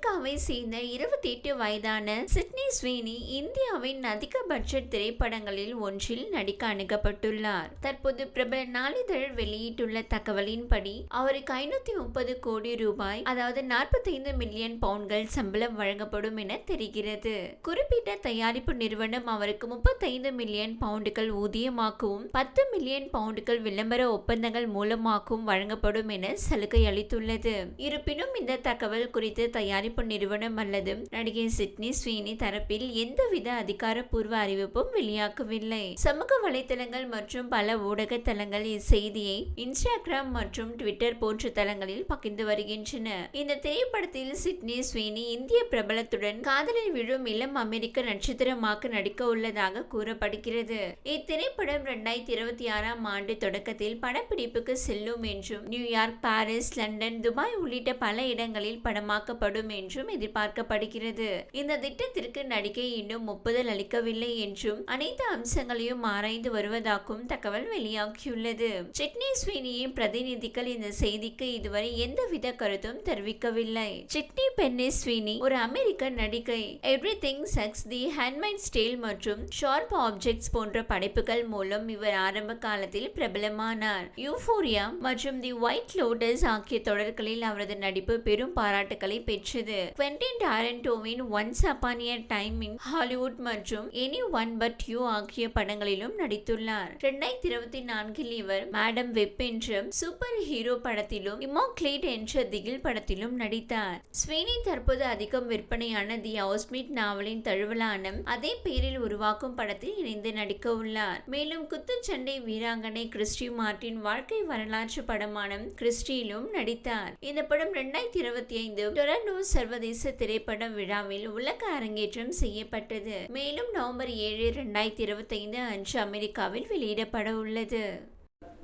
அமெரிக்காவை சேர்ந்த இருபத்தி எட்டு வயதான சிட்னி ஸ்வீனி இந்தியாவின் அதிக பட்ஜெட் திரைப்படங்களில் ஒன்றில் நடிக்க அணுகப்பட்டுள்ளார். தற்போது பிரபல நாளிதழ் வெளியிட்டுள்ள தகவலின்படி அவருக்கு ஐநூத்தி முப்பது கோடி ரூபாய் அதாவது நாற்பத்தைந்து மில்லியன் பவுண்ட்கள் சம்பளம் வழங்கப்படும் என தெரிகிறது. குறிப்பிட்ட தயாரிப்பு நிறுவனம் அவருக்கு முப்பத்தைந்து மில்லியன் பவுண்டுகள் ஊதியமாகவும் பத்து மில்லியன் பவுண்டுகள் விளம்பர ஒப்பந்தங்கள் மூலமாகவும் வழங்கப்படும் என சலுகை அளித்துள்ளது. இருப்பினும் இந்த தகவல் குறித்து தயாரிப்பு நிறுவனம் அல்லது நடிகை சிட்னி ஸ்வீனி தரப்பில் எந்தவித அதிகாரப்பூர்வ அறிவிப்பும் வெளியாகவில்லை. சமூக வலைதளங்கள் மற்றும் பல ஊடக தளங்கள் இச்செய்தியை இன்ஸ்டாகிராம் மற்றும் ட்விட்டர் போன்ற தளங்களில் பகிர்ந்து வருகின்றன. இந்த திரைப்படத்தில் சிட்னி ஸ்வீனி இந்திய பிரபலத்துடன் காதலில் விழும் இளம் அமெரிக்க நட்சத்திரமாக நடிக்க உள்ளதாக கூறப்படுகிறது. இத்திரைப்படம் இரண்டாயிரத்தி இருபத்தி ஆறாம் ஆண்டு தொடக்கத்தில் படப்பிடிப்புக்கு செல்லும் என்றும் நியூயார்க் பாரிஸ் லண்டன் துபாய் உள்ளிட்ட பல இடங்களில் படமாக்கப்படும் என்றும் எதிர்பார்க்கப்படுகிறது. இந்த திட்டத்திற்கு நடிகை இன்னும் ஒப்புதல் அளிக்கவில்லை என்றும் அனைத்து அம்சங்களையும் ஆராய்ந்து வருவதாகவும் தகவல் வெளியாகியுள்ளது. சிட்னி ஸ்வீனியின் பிரதிநிதிகள் இந்த செய்திக்கு இதுவரை எந்தவித கருத்தும் தெரிவிக்கவில்லை. சிட்னி பென்னி ஸ்வீனி ஒரு அமெரிக்க நடிகை. Everything sucks the handmaid's tale மற்றும் ஷார்ப் ஆப்ஜெக்ட்ஸ் போன்ற படைப்புகள் மூலம் இவர் ஆரம்ப காலத்தில் பிரபலமானார். யூஃபோரியா மற்றும் தி ஒயிட் லோட்டஸ் ஆகிய தொடர்களில் அவரது நடிப்பு பெரும் பாராட்டுகளை பெற்றது. Quentin டாரண்டோவின் once upon a time in Hollywood மற்றும் எனி ஒன் பட் யூ ஆகிய படங்களிலும் நடித்துள்ளார். இரண்டாயிரத்தி இருபத்தி நான்கில் இவர் மேடம் வெப் என்ற சூப்பர் ஹீரோ படத்திலும் இமோக்லேட் என்ற திகில் படத்திலும் நடித்தார். ஸ்வீனி தற்போது அதிகம் விற்பனையான தி ஹவுஸ்மீட் நாவலின் தழுவலான அதே பெயரில் உருவாக்கும் படத்தில் இணைந்து நடிக்க உள்ளார் மேலும் குத்துச்சண்டை வீராங்கனை கிறிஸ்டி மார்டின் வாழ்க்கை வரலாற்று படமான கிறிஸ்டியிலும் நடித்தார். இந்த படம் இரண்டாயிரத்தி இருபத்தி ஐந்து டொரண்டோ சர்வதேச திரைப்பட விழாவில் உலக அரங்கேற்றம் செய்யப்பட்டது. மேலும் நவம்பர் ஏழு இரண்டாயிரத்தி இருபத்தி ஐந்து அன்று அமெரிக்காவில் வெளியிடப்பட உள்ளது.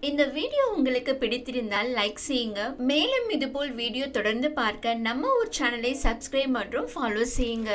இந்த வீடியோ உங்களுக்கு பிடித்திருந்தால் லைக் செய்யுங்க. மேலும் இதுபோல் வீடியோ தொடர்ந்து பார்க்க நம்ம ஒரு சேனலை சப்ஸ்கிரைப் மற்றும் ஃபாலோ செய்யுங்க.